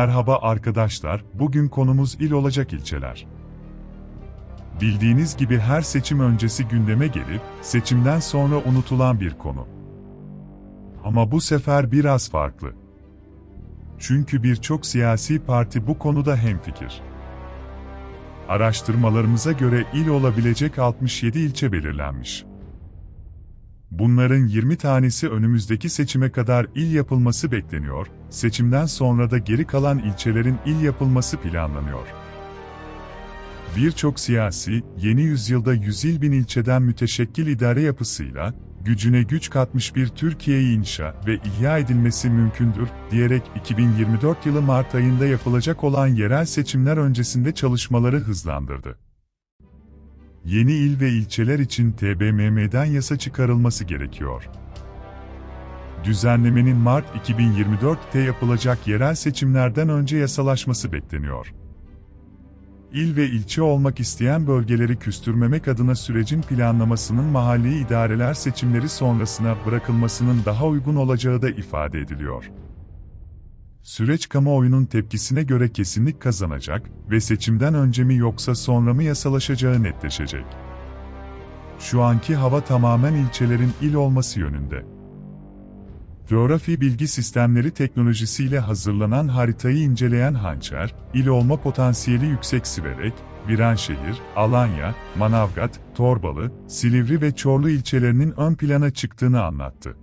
Merhaba arkadaşlar, bugün konumuz il olacak ilçeler. Bildiğiniz gibi her seçim öncesi gündeme gelip, seçimden sonra unutulan bir konu. Ama bu sefer biraz farklı. Çünkü birçok siyasi parti bu konuda hemfikir. Araştırmalarımıza göre il olabilecek 67 ilçe belirlenmiş. Bunların 20 tanesi önümüzdeki seçime kadar il yapılması bekleniyor, seçimden sonra da geri kalan ilçelerin il yapılması planlanıyor. Birçok siyasi, yeni yüzyılda 100 bin ilçeden müteşekkil idare yapısıyla, gücüne güç katmış bir Türkiye'yi inşa ve ihya edilmesi mümkündür, diyerek 2024 yılı Mart ayında yapılacak olan yerel seçimler öncesinde çalışmaları hızlandırdı yeni il ve ilçeler için TBMM'den yasa çıkarılması gerekiyor. Düzenlemenin Mart 2024'te yapılacak yerel seçimlerden önce yasalaşması bekleniyor. İl ve ilçe olmak isteyen bölgeleri küstürmemek adına sürecin planlamasının mahalli idareler seçimleri sonrasına bırakılmasının daha uygun olacağı da ifade ediliyor süreç kamuoyunun tepkisine göre kesinlik kazanacak ve seçimden önce mi yoksa sonra mı yasalaşacağı netleşecek. Şu anki hava tamamen ilçelerin il olması yönünde. Coğrafi bilgi sistemleri teknolojisiyle hazırlanan haritayı inceleyen Hançer, il olma potansiyeli yüksek Siverek, Viranşehir, Alanya, Manavgat, Torbalı, Silivri ve Çorlu ilçelerinin ön plana çıktığını anlattı.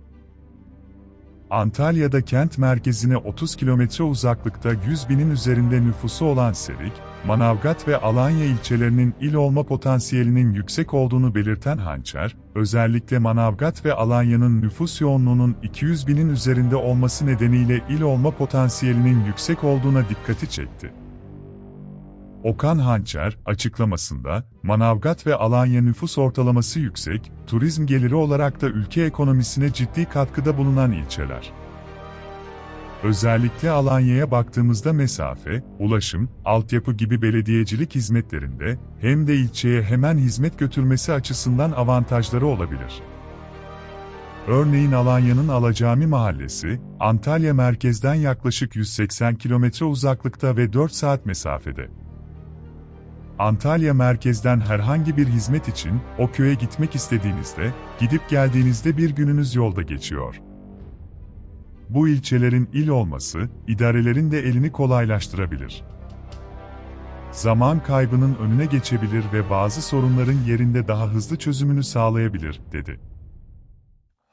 Antalya'da kent merkezine 30 kilometre uzaklıkta 100 binin üzerinde nüfusu olan Serik, Manavgat ve Alanya ilçelerinin il olma potansiyelinin yüksek olduğunu belirten Hançer, özellikle Manavgat ve Alanya'nın nüfus yoğunluğunun 200 binin üzerinde olması nedeniyle il olma potansiyelinin yüksek olduğuna dikkati çekti. Okan Hançer, açıklamasında, Manavgat ve Alanya nüfus ortalaması yüksek, turizm geliri olarak da ülke ekonomisine ciddi katkıda bulunan ilçeler. Özellikle Alanya'ya baktığımızda mesafe, ulaşım, altyapı gibi belediyecilik hizmetlerinde, hem de ilçeye hemen hizmet götürmesi açısından avantajları olabilir. Örneğin Alanya'nın Alacami Mahallesi, Antalya merkezden yaklaşık 180 kilometre uzaklıkta ve 4 saat mesafede. Antalya merkezden herhangi bir hizmet için o köye gitmek istediğinizde, gidip geldiğinizde bir gününüz yolda geçiyor. Bu ilçelerin il olması, idarelerin de elini kolaylaştırabilir. Zaman kaybının önüne geçebilir ve bazı sorunların yerinde daha hızlı çözümünü sağlayabilir, dedi.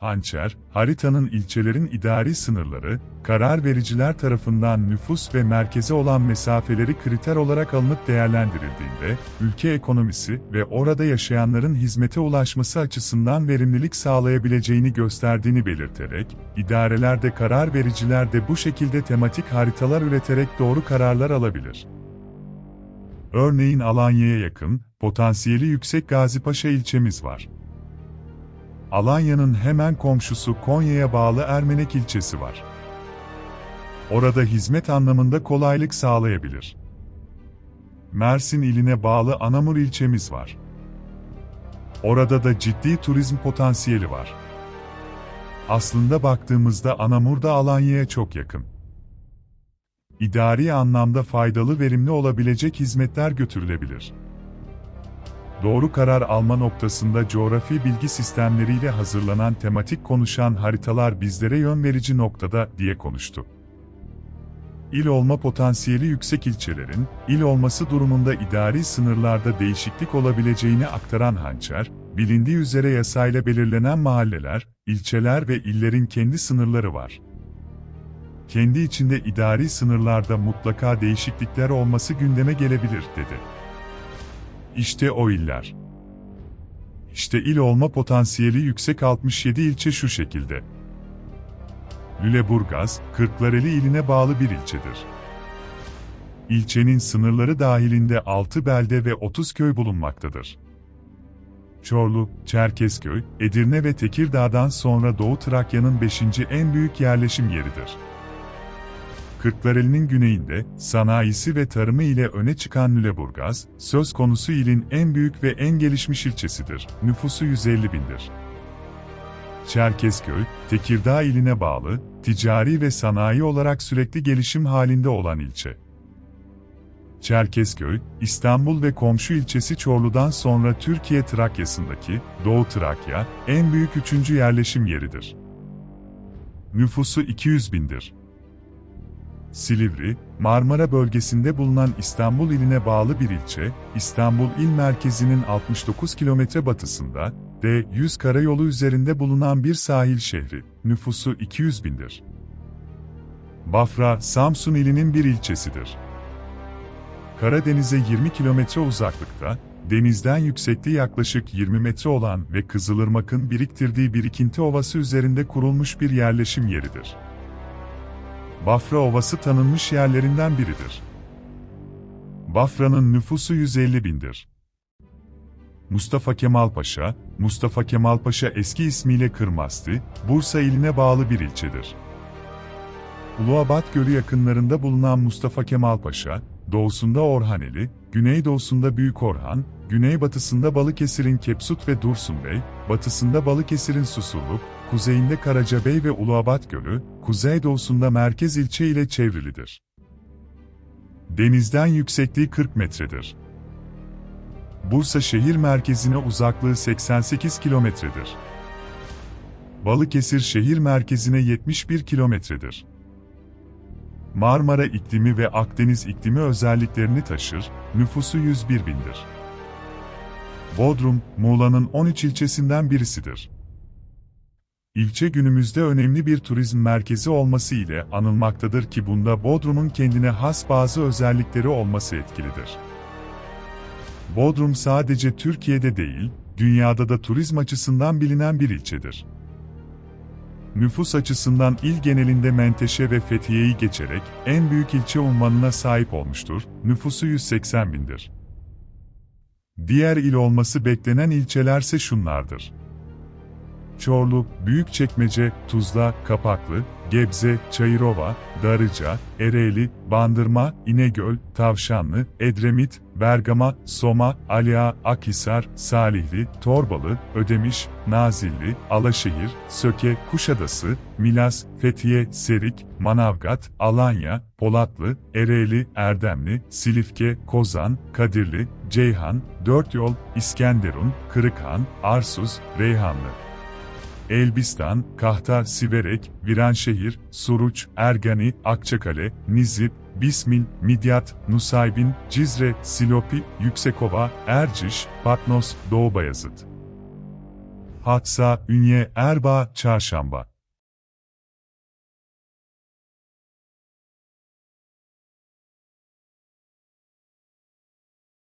Hançer, haritanın ilçelerin idari sınırları, karar vericiler tarafından nüfus ve merkeze olan mesafeleri kriter olarak alınıp değerlendirildiğinde, ülke ekonomisi ve orada yaşayanların hizmete ulaşması açısından verimlilik sağlayabileceğini gösterdiğini belirterek, idareler de karar vericiler de bu şekilde tematik haritalar üreterek doğru kararlar alabilir. Örneğin Alanya'ya yakın, potansiyeli yüksek Gazipaşa ilçemiz var. Alanya'nın hemen komşusu Konya'ya bağlı Ermenek ilçesi var. Orada hizmet anlamında kolaylık sağlayabilir. Mersin iline bağlı Anamur ilçemiz var. Orada da ciddi turizm potansiyeli var. Aslında baktığımızda Anamur da Alanya'ya çok yakın. İdari anlamda faydalı verimli olabilecek hizmetler götürülebilir doğru karar alma noktasında coğrafi bilgi sistemleriyle hazırlanan tematik konuşan haritalar bizlere yön verici noktada diye konuştu. İl olma potansiyeli yüksek ilçelerin, il olması durumunda idari sınırlarda değişiklik olabileceğini aktaran Hançer, bilindiği üzere yasayla belirlenen mahalleler, ilçeler ve illerin kendi sınırları var. Kendi içinde idari sınırlarda mutlaka değişiklikler olması gündeme gelebilir, dedi. İşte o iller. İşte il olma potansiyeli yüksek 67 ilçe şu şekilde. Lüleburgaz, Kırklareli iline bağlı bir ilçedir. İlçenin sınırları dahilinde 6 belde ve 30 köy bulunmaktadır. Çorlu, Çerkezköy, Edirne ve Tekirdağ'dan sonra Doğu Trakya'nın 5. en büyük yerleşim yeridir. Kırklareli'nin güneyinde, sanayisi ve tarımı ile öne çıkan Lüleburgaz, söz konusu ilin en büyük ve en gelişmiş ilçesidir. Nüfusu 150 bindir. Çerkezköy, Tekirdağ iline bağlı, ticari ve sanayi olarak sürekli gelişim halinde olan ilçe. Çerkezköy, İstanbul ve komşu ilçesi Çorlu'dan sonra Türkiye Trakya'sındaki, Doğu Trakya, en büyük üçüncü yerleşim yeridir. Nüfusu 200 bindir. Silivri, Marmara bölgesinde bulunan İstanbul iline bağlı bir ilçe, İstanbul il merkezinin 69 kilometre batısında, D100 karayolu üzerinde bulunan bir sahil şehri, nüfusu 200 bindir. Bafra, Samsun ilinin bir ilçesidir. Karadeniz'e 20 kilometre uzaklıkta, denizden yüksekliği yaklaşık 20 metre olan ve Kızılırmak'ın biriktirdiği birikinti ovası üzerinde kurulmuş bir yerleşim yeridir. Bafra Ovası tanınmış yerlerinden biridir. Bafra'nın nüfusu 150 bindir. Mustafa Kemal Paşa, Mustafa Kemal Paşa eski ismiyle Kırmasti, Bursa iline bağlı bir ilçedir. Uluabat Gölü yakınlarında bulunan Mustafa Kemal Paşa, doğusunda Orhaneli, güneydoğusunda Büyük Orhan, güneybatısında Balıkesir'in Kepsut ve Dursun Bey, batısında Balıkesir'in Susurluk, kuzeyinde Karacabey ve Uluabat Gölü, kuzeydoğusunda merkez ilçe ile çevrilidir. Denizden yüksekliği 40 metredir. Bursa şehir merkezine uzaklığı 88 kilometredir. Balıkesir şehir merkezine 71 kilometredir. Marmara iklimi ve Akdeniz iklimi özelliklerini taşır, nüfusu 101 bindir. Bodrum, Muğla'nın 13 ilçesinden birisidir. İlçe günümüzde önemli bir turizm merkezi olması ile anılmaktadır ki bunda Bodrum'un kendine has bazı özellikleri olması etkilidir. Bodrum sadece Türkiye'de değil, dünyada da turizm açısından bilinen bir ilçedir. Nüfus açısından il genelinde Menteşe ve Fethiye'yi geçerek en büyük ilçe unvanına sahip olmuştur, nüfusu 180 bindir. Diğer il olması beklenen ilçelerse şunlardır. Çorlu, Büyükçekmece, Tuzla, Kapaklı, Gebze, Çayırova, Darıca, Ereğli, Bandırma, İnegöl, Tavşanlı, Edremit, Bergama, Soma, Aliağa, Akhisar, Salihli, Torbalı, Ödemiş, Nazilli, Alaşehir, Söke, Kuşadası, Milas, Fethiye, Serik, Manavgat, Alanya, Polatlı, Ereğli, Erdemli, Silifke, Kozan, Kadirli, Ceyhan, Dörtyol, İskenderun, Kırıkhan, Arsuz, Reyhanlı. Elbistan, Kahta, Siverek, Viranşehir, Suruç, Ergani, Akçakale, Nizip, Bismil, Midyat, Nusaybin, Cizre, Silopi, Yüksekova, Erciş, Patnos, Doğu Bayazıt. Hatsa, Ünye, Erbaa, Çarşamba.